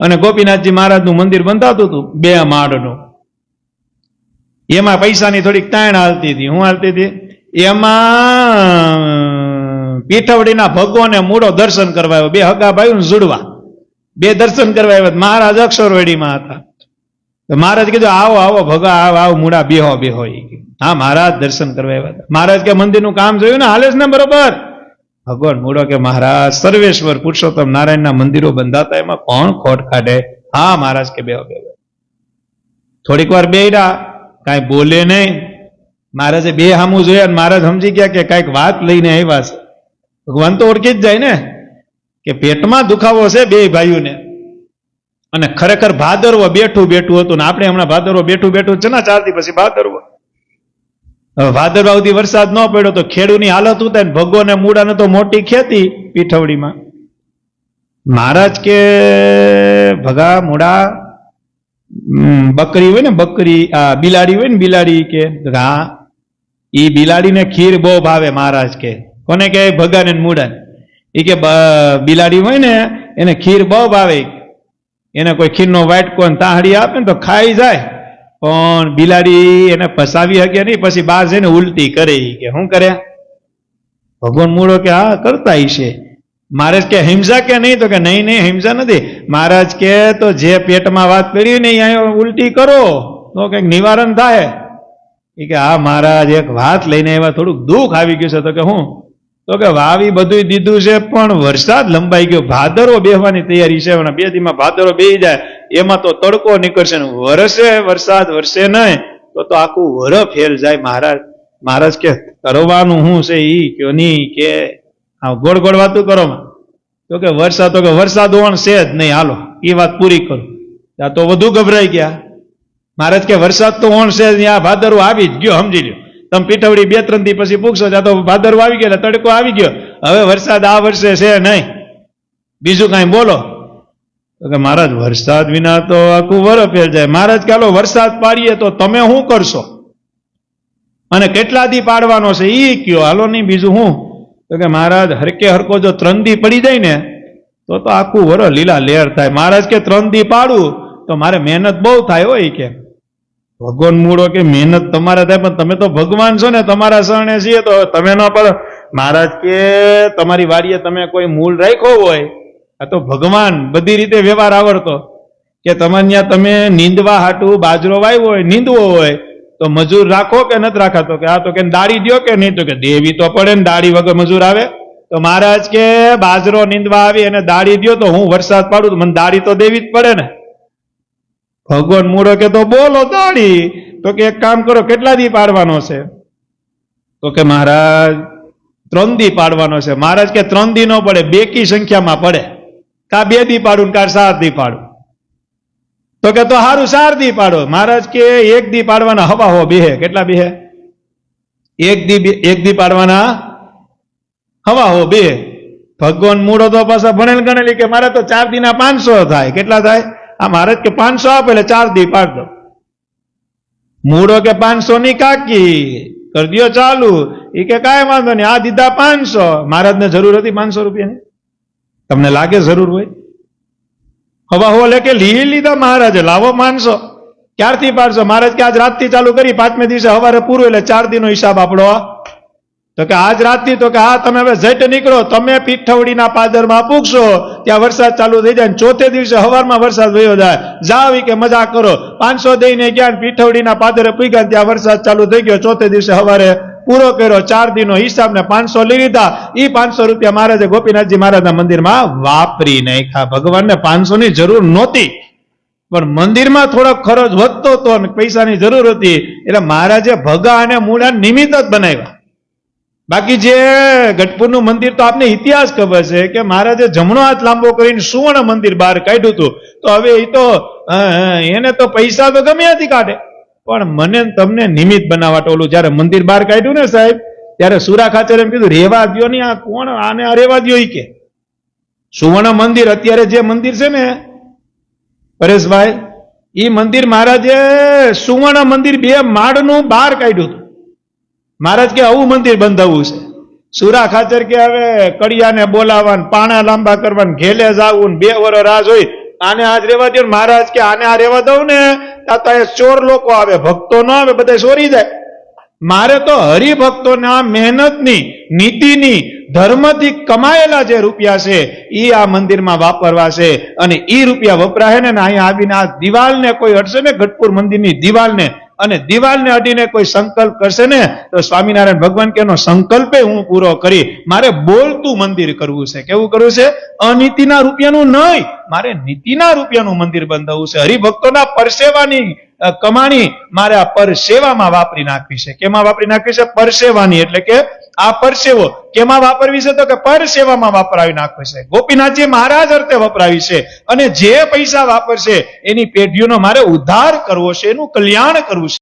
અને ગોપીનાથજી મહારાજનું મંદિર બંધાતું હતું, બે માળનું. એમાં પૈસાની થોડીક તાણ હાલતી હતી. હું હાલતી હતી? એમાં પીઠવડીના ભગવાને મૂળો દર્શન કરવા આવ્યો. બે હગા ભાઈ જુડવા બે દર્શન કરવા આવ્યા. મહારાજ અક્ષરવેડીમાં હતા. તો મહારાજ કીધું, આવો આવો, ભગા, આવો આવો, મૂળા બેહો બેહો. હા, મહારાજ દર્શન કરવા આવ્યા હતા. મહારાજ કે, મંદિરનું કામ જોયું ને? હાલે ને બરોબર? ભગવાન મૂળો કે મહારાજ, સર્વેશ્વર, પુરુષોત્તમ નારાયણના મંદિરો બંધાતા એમાં કોણ ખોટ કાઢે? હા, મહારાજ કે બે બે થોડીક વાર બેહ્યા કાંઈ બોલે નહીં. મહારાજે બે હામું જોયા અને મહારાજ સમજી ગયા કે કાંઈક વાત લઈને આવ્યા છે. ભગવાન તો ઓળખી જ જાય ને, કે પેટમાં દુખાવો છે બે ભાઈઓને. અને ખરેખર ભાદરવો બેઠું બેઠું હતું ને આપણે હમણાં ભાદરવો બેઠું બેઠું છે ને, ચાર દિવસ પછી ભાદરવો. હવે ભાદરવા વરસાદ ન પડ્યો તો ખેડૂની હાલત ઉતાર ને ભગવાને મૂળાને તો મોટી ખેતી પીઠવડીમાં. મહારાજ કે, ભગા, મૂળા બકરી હોય ને, બકરી, આ, બિલાડી હોય ને, બિલાડી કે હા એ બિલાડીને ખીર બહુ ભાવે મહારાજ કે. કોને કે ભગાને ને મૂળાને. એ કે બિલાડી હોય ને, એને ખીર બહુ ભાવે. એને કોઈ ખીરનો વાટકો ને તાહડી આપે ને તો ખાઈ જાય. પણ બિલાડી એને ફસાવી શકે નહીં, પછી બહાર ને ઉલટી કરે કે, શું કરે ભગવાન મૂળો કે, હા, કરતા હશે મહારાજ કે, હિંસા કે નહીં? તો કે, નહીં નહીં, હિંસા નથી. મહારાજ કે, તો જે પેટમાં વાત પડી ને અહીંયા ઉલટી કરો. તો કંઈક નિવારણ થાય. એ કે, હા, મહારાજ, એક વાત લઈને એવા થોડુંક દુઃખ આવી ગયું છે. તો કે, હું? તો કે, વાવી બધું દીધું છે, પણ વરસાદ લંબાઈ ગયો. ભાદરો બેહવાની તૈયારી છે, અને બે દીમાં ભાદરો બેહી જાય. એમાં તો તડકો નીકળશે ને વરસે, વરસાદ વરસે નહીં, તો તો આખું વર ફેલ જાય મહારાજ. મહારાજ કે કરવાનું શું છે ઈ? કયો નહીં કે આ ગોળ ગોળ વાતું કરો તો કે, વરસાદ, તો કે, વરસાદ ઓણ છે જ નહીં, હાલો એ વાત પૂરી કરો. ત્યાં તો વધુ ગભરાઈ ગયા. મહારાજ કે, વરસાદ તો ઓણ છે આ ભાદરવો આવી જ ગયો, સમજી લ્યો. તમે પીઠવડી બે, ત્રણ દી પછી પૂછશો ત્યાં તો ભાદરવો આવી ગયો તડકો આવી ગયો. હવે વરસાદ આ વર્ષે છે નહીં. બીજું કાંઈ બોલો. તો કે મહારાજ, વરસાદ વિના તો આખું વર ફેર જાય. મહારાજ કે, હાલો, વરસાદ પાડીએ તો તમે શું કરશો? અને કેટલા દી પાડવાનો છે? એ કયો, હાલો નહીં, બીજું હું. તો કે, મહારાજ, હરકે હરકો જો ત્રણ દી પડી જાય ને, તો તો આખું વર લીલા લેર થાય. મહારાજ કે, ત્રણ દી પાડું, તો મારે મહેનત બહુ થાય હોય કે. ભગવાન મૂળો કે, મહેનત તમારે થાય, પણ તમે તો ભગવાન છો ને, તમારા શરણે છીએ, તો તમે ન પર મહારાજ કે, તમારી વાડીએ તમે કોઈ મૂળ રાખ્યો હોય આ તો ભગવાન બધી રીતે વ્યવહાર આવડતો. કે તમારે તમે નીંદવા હાટું બાજરો વાવ્યો હોય, નીંદવો હોય, તો મજૂર રાખો કે નથી રાખાતો? કે આ તો કે દાડી દ્યો કે નહીં તો કે દેવી તો પડે ને દાડી વગર મજૂર આવે. તો મહારાજ કે બાજરો નીંદવા આવી અને દાડી દ્યો તો હું વરસાદ પાડું મને દાડી તો દેવી જ પડે ને. ભગવાન મૂળો કે તો બોલો દાડી. તો કે એક કામ કરો, કેટલા દી પાડવાનો છે? તો કે મહારાજ, ત્રણ દી પાડવાનો છે. મહારાજ કે ત્રણ દી નો પડે, બેકી સંખ્યામાં પડે. કા બે દી પાડું કા સાત દી પાડું? તો કે તો હારું, ચાર દી પાડો. મહારાજ કે એક દી પાડવાના હવા હો બેહે. કેટલા બેહે? એક દી એક દી પાડવાના હવા હો બે ભગવાન મૂળો તો પાછા ભણેલ ગણેલી કે મારે તો ચાર દીના પાંચસો થાય. કેટલા થાય? આ મહારાજ કે પાંચસો આપે એટલે ચાર દી પાડ દો. મૂળો કે પાંચસો ની કાકી. કરી દ્યો ચાલુ. એ કે કાંઈ વાંધો નહીં. આ દીધા પાંચસો. મહારાજને જરૂર હતી પાંચસો રૂપિયાની? તમને લાગે જરૂર હોય? હવા હો લે કે લીહી લીધા મહારાજે, લાવો માનસો ક્યારથી પાડશો? મહારાજ કે આજ રાતથી ચાલુ કરી, પાંચમે દિવસે હવારે પૂરું, એટલે ચાર દિનનો હિસાબ આપણો તો કે આજ રાતથી તો કે હા, તમે હવે ઝટ નીકળો, તમે પીઠવડીના પાદરમાં પૂગશો, ત્યાં વરસાદ ચાલુ થઈ જાય ચોથે દિવસે હવારમાં વરસાદ વયો જાય. જાવ કે મજા કરો. પાંચસો દઈને ગયા પીઠવડીના પાદરે પૂગ્યા ત્યાં વરસાદ ચાલુ થઈ ગયો, ચોથે દિવસે હવારે પૂરો કર્યો. ચાર દિનો હિસાબ ને પાંચસો લઈ લીધા. ઈ પાંચસો રૂપિયા મહારાજે ગોપીનાથજી મહારાજના મંદિરમાં વાપરી નાખ્યા. ભગવાનને પાંચસો ની જરૂર નહોતી. પણ મંદિરમાં થોડોક ખર્ચ વધતો હતો અને પૈસાની જરૂર હતી. એટલે મહારાજે ભગા અને મૂળા નિમિત્ત જ બનાવ્યા. બાકી જે ગઢપુરનું મંદિર તો આપને ઇતિહાસ ખબર છે કે મહારાજે જમણો હાથ લાંબો કરીને સુવર્ણ મંદિર બહાર કાઢ્યું હતું. તો હવે એ તો એને તો પૈસા તો ગમે ત્યાંથી કાઢે. પણ મને તમને નિમિત્ત બનાવવા ઓલું જ્યારે મંદિર બહાર કાઢ્યું ને સાહેબ, ત્યારે સુરા ખાચર એમ કીધું રેવા દો ને આ કોણ? આને આ રેવા દ્યો કે. સુવર્ણ મંદિર અત્યારે જે મંદિર છે ને, પરેશભાઈ એ મંદિર મહારાજે સુવર્ણ મંદિર બે માળનું બહાર કાઢ્યું હતું. મહારાજ કે, આવું મંદિર બંધાવવું છે. સુરા ખાચર કે, હવે કડિયાને બોલાવવાનું, પાણા લાંબા કરવા ને ઘેલે ને બે વર રાહ જોઈ. આને આજ રેવા દો મહારાજ કે, આને આ રેવા દઉં ને ચોર લોકો આવે, ભક્તો ન આવે બધા ચોરી જાય. મારે તો હરિભક્તોના મહેનતની, નીતિની, ધર્મથી કમાયેલા જે રૂપિયા છે એ આ મંદિરમાં વાપરવા છે અને એ રૂપિયા વપરાય ને અહીંયા આવીને આ દિવાલને કોઈ અડશે ને, ગઢપુર મંદિરની દિવાલને અને દિવાલને અડીને કોઈ સંકલ્પ કરશે ને, તો સ્વામિનારાયણ ભગવાન કે એનો સંકલ્પે હું પૂરો કરી, મારે બોલતું મંદિર કરવું છે. કેવું કરવું છે? અનીતિના રૂપિયાનું નહીં, મારે નીતિના રૂપિયાનું મંદિર બંધાવવું છે. હરિભક્તોના પરસેવાની કમાણી મારે આ પરસેવામાં વાપરી નાખવી છે. કેમાં વાપરી નાખવી છે? પરસેવાની, એટલે કે આ પરસેવો કેમાં વાપરવી છે તો કે પરસેવામાં વાપરાવી નાખવી છે. ગોપીનાથજી મહારાજ અર્થે વપરાવી છે અને જે પૈસા વાપરશે એની પેઢીઓનો મારે ઉદ્ધાર કરવો છે, એનું કલ્યાણ કરવું છે.